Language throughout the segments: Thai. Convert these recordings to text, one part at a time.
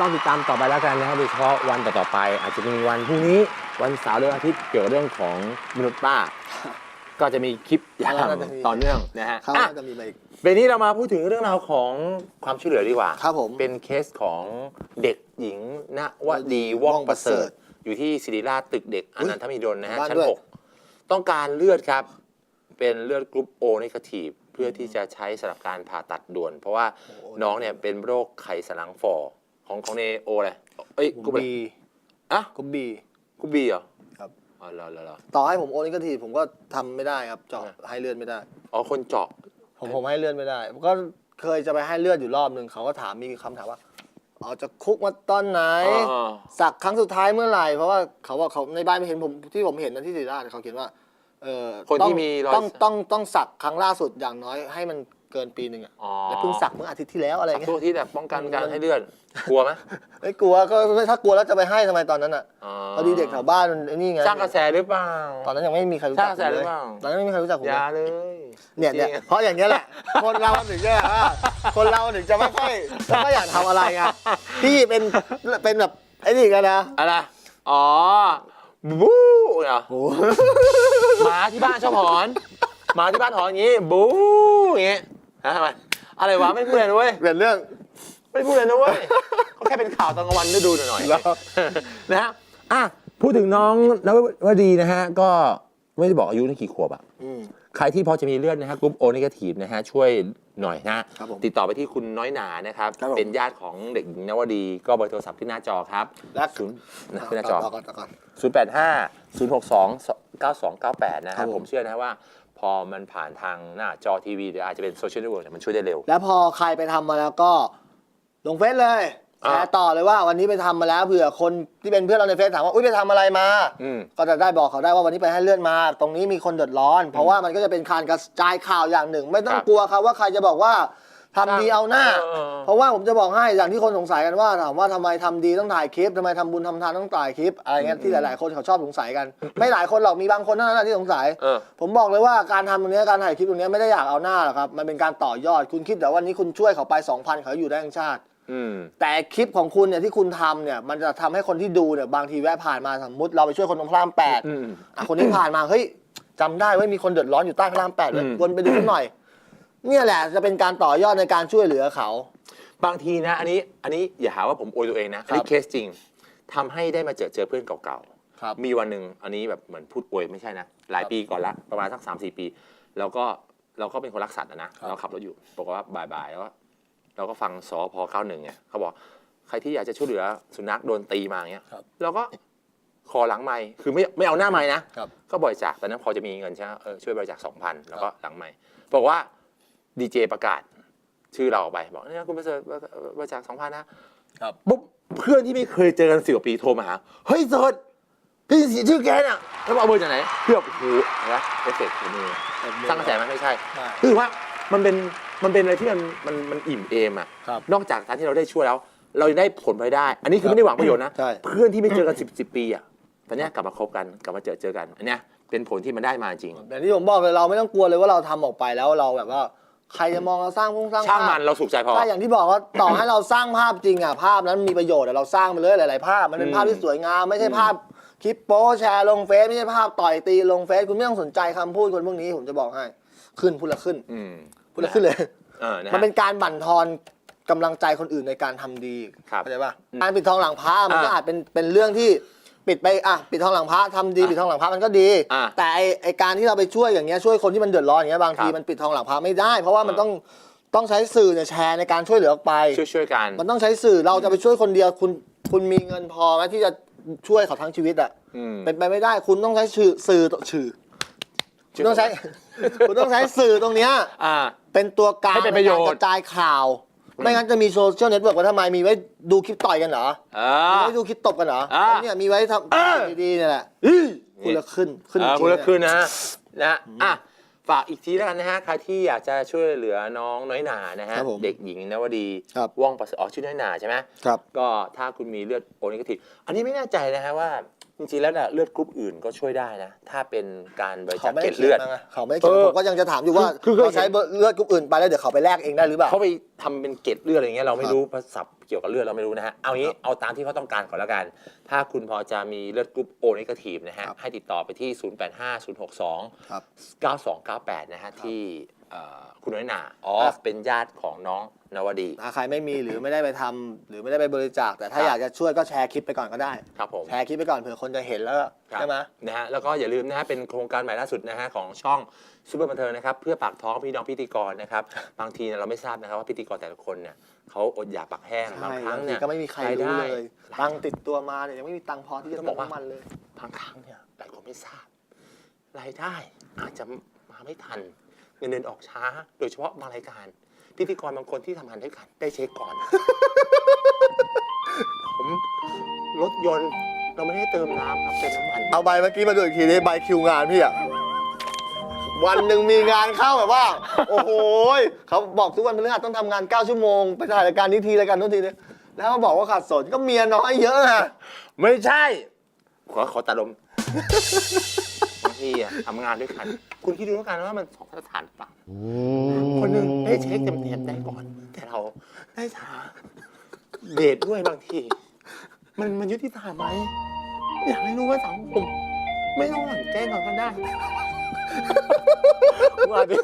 ต้องติดตามต่อไปแล้วกันนะครับโดยเฉพาะวันต่อๆไป อาจจะมีวันพรุ่งนี้วันเสาร์หรือวันอาทิตย์เกี่ยวกับเรื่องของมนุษย์ป้า ก็จะมีคลิปอย่างน่าจะมี ต่อเนื่องนะฮะเขาอะน่าจะมีมาอีก เบรกนี้เรามาพูดถึงเรื่องราวของความช่วยเหลือดีกว่าครับผมเป็นเคสของเด็กหญิงณวดีว่องประเสริฐ อยู่ที่ศิริราชตึกเด็กอนันทมิดลนะฮะบ้านชั้นด้วย หกต้องการเลือดครับ เป็นเลือดกรุ๊ปโอ n น g a t i v e เพื่อที่จะใช้สำหรับการผ่าตัดด่วน เพราะว่าน้องเนี่ยเป็นโรคไขสันหลังฝ่อ ของของเนโออะไรเอ้ยกกรุ๊ลุ่ปมอะไรบีอะกลุ่มบีกรุ๊ปบีเหรอครับอ๋อเหรอเหรอเหรอ ต่อให้ผมโอนนิกทีผมก็ทำไม่ได้ครับเจาะอ่า ให้เลือดไม่ได้ อ๋อคนเจาะ ผมผมให้เลือดไม่ได้ผมก็เคยจะไปให้เลือดอยู่รอบหนึ่งเขาก็ถามมีคำถามว่าออกจากคุกมาตอนไหนอ๋อสักครั้งสุดท้ายเมื่อไหร่ เพราะว่าเขาว่าเขาในบ้านไม่เห็นผมที่ผมเห็นนะที่ศิริราชเขาเขียนว่าเออคนต้องที่มีรอยต้องต้องต้องสักครั้งล่าสุดอย่างน้อยให้มัน เกินปีหนึ่งอะอ๋อ แล้วเพิ่งสักเมื่ออาทิตย์ที่แล้วอะไรสักเงี้ตัวยที่แบบป้องกันการให้เลือดกลัวไหมไม่กลัวก็ถ้ากลัวแล้วจะไปให้ทำไมตอนนั้นอะอ๋อพอดีเด็กแถวบ้านมันไอ้นี่ไงสร้างกระแสหรือเปล่า ตอนนั้นยังไม่มีใครรู้สจัร้ากงกระแสผมหรืเลอยเปล่า ตอนนั้นไม่มีใครรู้จักผมอเลย ย่าเลย เนี่ยเนี่ยจริงเพราะอย่างเงี้ยแหละ คนเราถึงจะอะคนเราถึงจะไม่ค่อยไม่ค่อยอยากทำอะไรไงพี่เป็นเป็นแบบไอ้นี่กันนะอะไร อ๋อ บู๊เหรอโอ้โหหมาที่บ้านชอบหอน หมาที่บ้านหอนอย่างงี้ บู๊อย่างงี้ ฮะทำไมอะไรวะไม่ได้พูดอะไรนะเว้ยเป็นเรื่อง ไม่ได้พูดอะไรนะเว้ยเขาแค่เป็นข่าวตอนกลางวันได้ดูหน่อยๆแล้ว นะฮะอะพูดถึงน้องนวดีนะฮะ ก็ไม่ได้บอกอายุนี่กี่ขวบอะอืมใครที่พอจะมีเลือดนะฮะกรุ๊ปโอ n นกาทีฟนะฮะช่วยหน่อยนะฮะครับผมติดต่อไปที่คุณน้อยหนานะครับ ครับผม เป็นญาติของเด็กหญิงนวดี ก็เบอร์โทรศัพท์ที่หน้าจอครับและศูนย์นะขึ้นหน้าจอ ต่อก่อนต่อก่อน 0 8 5 0 6 2 9 2 9 8 นะคครัรับบผม ผมเชื่อนะว่า พอมันผ่านทางหน้าจอทีวีหรืออาจจะเป็นโซเชียลเน็ตเวิร์กเนี่ยมันช่วยได้เร็ว แล้วพอใครไปทำมาแล้วก็ลงเฟซเลยแชอ่าร์ต่อเลยว่าวันนี้ไปทำมาแล้วเผื่อคนที่เป็นเพื่อนเราในเฟซถามว่าอุ้ยไปทำอะไรมา อืม ก็จะได้บอกเขาได้ว่าวันนี้ไปให้เลื่อนมา ตรงนี้มีคนเดือดร้อน เพราะว่ามันก็จะเป็นการกระจายข่าวอย่างหนึ่ง ไม่ต้อคงรับ กลัวครับว่าใครจะบอกว่า ทำดีเอาหน้าเออเออ เพราะว่าผมจะบอกให้อย่างที่คนสงสัยกันว่าถามว่าทำไมทำดีต้องถ่ายคลิปทำไมทำบุญทำทานต้องถ่ายคลิปอะไรเงี้ยที่หลาย ๆ คนเขาชอบสงสัยกัน ไม่หลายคนหรอกมีบางคนเท่านั้นนะที่สงสัย เออ ผมบอกเลยว่าการทำตรงเนี้ยการถ่ายคลิปตรงเนี้ยไม่ได้อยากเอาหน้าหรอกครับ มันเป็นการต่อยอดคุณคิดแต่วันนี้คุณช่วยเขาไป2,000เขาอยู่ได้ทั้งชาติ อืม แต่คลิปของคุณเนี่ยที่คุณทำเนี่ยมันจะทำให้คนที่ดูเนี่ยบางทีแวะผ่านมาสมมติเราไปช่วยคนตรงพระรามแปดอืมอะคนที่ผ่านมาเฮ้ยจำได้ว่ามีคนเดือดร้อนอยู่ใต้พระรามแปดเลยอืม วนไปดูสักหน่อย เนี่ยแหละจะเป็นการต่อยอดในการช่วยเหลือเขา บางทีนะ อันนี้อันนี้อย่าหาว่าผมโอยตัวเองนะ อันนี้ครับเคสจริงทำให้ได้มาเจอเจอเพื่อนเก่าครับ ๆ มีวันหนึ่งอันนี้แบบเหมือนพูดอวยไม่ใช่นะ หลายปีก่อนละประมาณสักสามสี่ปีแล้วก็เราก็เป็นคนรักสัตว์อะนะครับเราขับรถอยู่บอกว่าบ่ายๆแล้วก็เราก็ฟังสอพเก้าหนึ่งเนี่ยเขาบอกใครที่อยากจะช่วยเหลือสุนัขโดนตีมาอย่างเงี้ยครับเราก็คอหลังไม้คือไม่ไม่เอาหน้าไม้นะครับ ก็บริจาคตอนนั้นพอจะมีเงินใช่ไหมเออช่วยบริจาคสองพันแล้วก็หลังไม่บอกว่า ดีเจประกาศ ชื่อเราออกไปบอกเนี่ยคุณประเสริฐบริจาคสองพันนะครับปุ๊บเพื่อนที่ไม่เคยเจอกันสิบกว่าปีโทรมาหาเฮ้ยเสิร์ชพี่เสียชื่อแกเนี่ยแล้วเอาเบอร์จากไหนเพื่อโอ้โหนะเอฟเฟกต์มือสร้างกระแสไหมไม่ใช่ใช่ คือว่ามันเป็นมันเป็นอะไรที่มันมันมันอิ่มเอมอะครับนอกจากการที่เราได้ช่วยแล้ว เรายังได้ผลพลอยได้ อันนี้คือไม่ได้หวังประโยชน์นะใช่เพื่อนที่ไม่เจอกันสิบสิบปีอะตอนเนี้ยกลับมาคบกันกลับมาเจอเจอกันอันเนี้ยเป็นผลที่มันได้มาจริงอย่างที่ผมบอกเลยเราไม่ต้องกลัวเลยว่าเราทำออกไปแล้วเราแบบว่า ใครจะมองเราสร้างพุ่งสร้างช่างภามัพนเราสุขใจพอ ใช่อย่างที่บอกว่าต่อให้เราสร้างภาพจริงอะภาพนั้นมีประโยชน์อะเราสร้างไปเลยหลาย ๆ ภาพมันเป็นอืมภาพที่สวยงามไม่ใช่ภาพคลิปโป๊แชร์ลงเฟซไม่ใช่ภาพต่อยตีลงเฟซคุณไม่ต้องสนใจคำพูดคนพวกนี้ผมจะบอกให้ ขึ้นพูดละขึ้นอืมพูดละขึ้นเลย เออนะมันฮะเป็นการบั่นทอนกำลังใจคนอื่นในการทำดีครับเข้าใจป่ะอืมการปิดทองหลังพระมันก็อ่า อาจเป็นเป็นเรื่องที่ ปิดไปอะปิดทองหลังพระทำดีอะปิดทองหลังพระมันก็ดี อะแต่ไอไอการที่เราไปช่วยอย่างเงี้ยช่วยคนที่มันเดือดร้อนอย่างเงี้ยบางทีครับมันปิดทองหลังพระไม่ได้ เพราะว่ามันอะต้องต้องใช้สื่อเนี่ยแชร์ในการช่วยเหลือออกไป ช่วยช่วยกัน มันต้องใช้สื่อเราจะไปช่วยคนเดียวคุณคุณมีเงินพอไหมที่จะช่วยเขาทั้งชีวิตอะอืม เป็นไปไม่ได้คุณต้องใช้สื่อสื่อสื่อคุณต้องใช้ คุณต้องใช้สื่อตรงเนี้ยอ่า เป็นตัวกลางให้เป็นประโยชน์ ใการกระจายข่าว ไม่งั้นจะมีโซเชียลเน็ตเวิร์กไว้ทำไมมีไว้ดูคลิปต่อยกันเหรออ่า มีไว้ดูคลิปตบกันเหรออ่าแล้วเนี่ยมีไว้ทเออำดีๆเนี่ยแหละอื้อ คุณละขึ้นขึ้นอ่าจริงๆคุณละเนี่ยคืนนะนะอะฝากอีกทีแล้วกันนะฮะใครที่อยากจะช่วยเหลือน้องน้อยหนานะฮะครับผมเด็กหญิงนวดีครับ ว่องประเสริฐอ๋อชื่อน้อยหนาใช่ไหมครับ ก็ถ้าคุณมีเลือดโอนิกทีฟอันนี้ไม่แน่ใจนะฮะว่า จริงๆแล้วเนี่ยเลือดกรุ๊ปอื่นก็ช่วยได้นะ ถ้าเป็นการบริเขาจาคไม่เกได้ล็ดเขีเลืยอนดมาไงเขาไม่ได้เขียนเออผมก็ยังจะถามอยู่ว่าคือคือเราใช้เลือดกรุ๊ปอื่นไปแล้วเดี๋ยวเขาไปแลกเองได้หรือเปล่า เขาไปทำเป็นเกล็ดเลือดอะไรเงี้ยเราไม่ครับรู้ภาษาเกี่ยวกับเลือดเราไม่รู้นะฮะเอางี้เอาตามที่เขาต้องการก่อนแล้วกัน ถ้าคุณพอจะมีเลือดกรุ๊ปโอเนกาทีฟนะฮะครับให้ติดต่อไปที่ 085062 ครับ 9298 นะฮะที่ เอ่อคุณน้อยหนาอ๋อครับเป็นญาติของน้องนวดีถ้าใครไม่มีหรือไม่ได้ไปทำหรือไม่ได้ไปบริจาค แต่ถ้าครับอยากจะช่วยก็แชร์คลิปไปก่อนก็ได้ ครับผม แชร์คลิปไปก่อนเผื่อคนจะเห็นแล้วครับใช่ไหม นะฮะแล้วก็อย่าลืมนะฮะเป็นโครงการใหม่ล่าสุดนะฮะของช่องซูเปอร์บันเทิงนะครับเพื่อปากท้องพี่น้องพิธีกรนะครับ บางทีเนี่ยเราไม่ทราบนะครับว่าพิธีกรแต่ละคนเนี่ยเขาอดอยากปากแห้งใช่บางครั้งบางทีเนี่ยก็ไม่มีใครายรู้ได้ เลย ตังค์ติดตัวมาเนี่ยยังไม่มีตังค์พอที่จะต้องเติบอมกว่า น้ำมันเลย บางครั้งเนี่ยหลายคนไม่ทราบ รายได้อาจจะมาไม่ทัน เงินเดือนออกช้า โดยเฉพาะบางรายการ พิธีกรบางคนที่ทำงานด้วยกันได้เช็คก่อน ผมรถยนต์เราไม่ได้เติมน้ำครับเติมน้ำมันเอาใบเมื่อกี้มาดูอีกทีนี้ใบคิวงานพี่อะวันหนึ่งมีงานเข้าแบบว่า โอ้โหยเขาบอกทุกวันพฤหัสต้องทำงาน 9 ชั่วโมง ไปถ่ายรายการนี้ทีรายการนู้นทีนึงแล้วมาบอกว่าขาดสนก็เมียน้อยเยอะอะ ไม่ใช่ ขอขอตาลมบาง ทีอะทำงานด้วยกัน คุณคิดดูแล้วกันว่ามันสองมาตรฐานหรือเปล่าคนหนึ่งได้เช็คเต็มๆได้ก่อน แต่เราได้ช้าเดทด้วยบางที มันมันยุติธรรมไหมอยากให้รู้ว่าสังคมไม่ต้องหลังแจ้งก่อนก็ได้ว่าดิ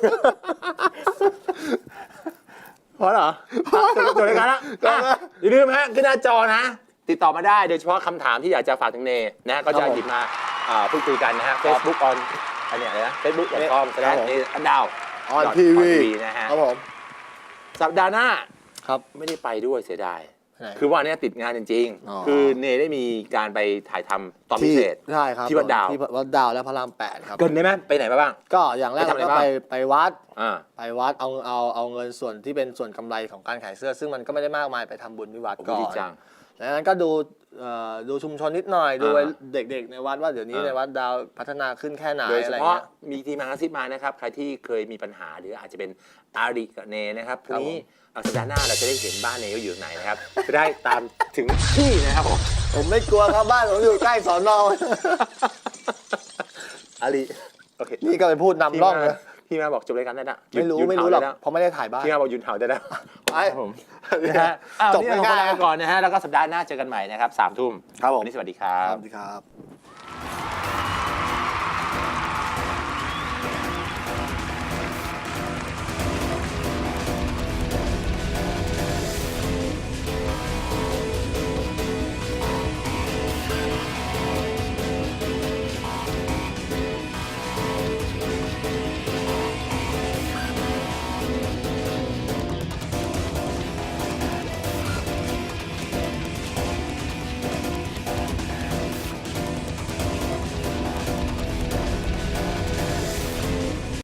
พอเหรอจบจบรายการละอะอย่าลืมฮะขึ้นหน้าจอนะ ติดต่อมาได้โดยเฉพาะคำถามที่อยากจะฝากถึงเนนะก็จะหยิบมา อ่าพูดคุยกันนะฮะ Facebook on อันเนี้ยอะไรนะ facebook.com ครั slash บผมอันดาว ออนทีวีนะฮะ ครับผม สัปดาห์หน้าครับไม่ได้ไปด้วยเสียดาย ไหน คือว่าเนี้ยติดงานจริงอ๋อ ๆ คือเนได้มีการไปถ่ายทำตอนพิเศษ ใช่ครับที่วัดดาว ที่วัดดาวและพระรามแปดครับ เกินได้ไหมไปไหนมาบ้าง ก็อย่างแรกไปทำอะไรเราก็บ้าง ไปไปวัดอ่า ไปวัดเอาเอาเอาเงินส่วนที่เป็นส่วนกำไรของการขายเสื้อ ซึ่งมันก็ไม่ได้มากมายไปทำบุญที่วัดผมก่อดีนจัง แล้วนั้นก็ดูเอ่อดูชุมชนนิดหน่อยดูอ่าไว้เด็กๆ ในวัดว่าเดี๋ยวนี้อ่าในวัดดาวพัฒนาขึ้นแค่ไหนโดยเฉอะไรพาะเงี้ยมีทีมงานกระซิบมานะครับ ใครที่เคยมีปัญหาหรืออาจจะเป็นอาริกับเนนะครับพรุ่งนี้เอาสัปดาห์หน้าเราจะได้เห็นบ้านเนว่าอยู่ไหนนะครับ จะได้ตามถึงที่นะครับผมผมไม่กลัวครับบ้านผมอยู่ใกล้สอนออาริโอเคนี่ก็ไปพูดนำร่องเลยพี่มาบอกจบรายการได้นะไม่รู้ยุดไม่รู้หรอกเห่าด้นะเพราะไม่ได้ถ่ายบ้านพี่มาบอกยุนเห่าได้แล้ว ไปครับผม นะฮะอ้าวจบนี่เราง่ายๆลาไปก่อนนะฮะ แล้วก็สัปดาห์หน้าเจอกันใหม่นะครับสามทุ่มครับผม วันนี้สวัสดีครับสวัสดีครับ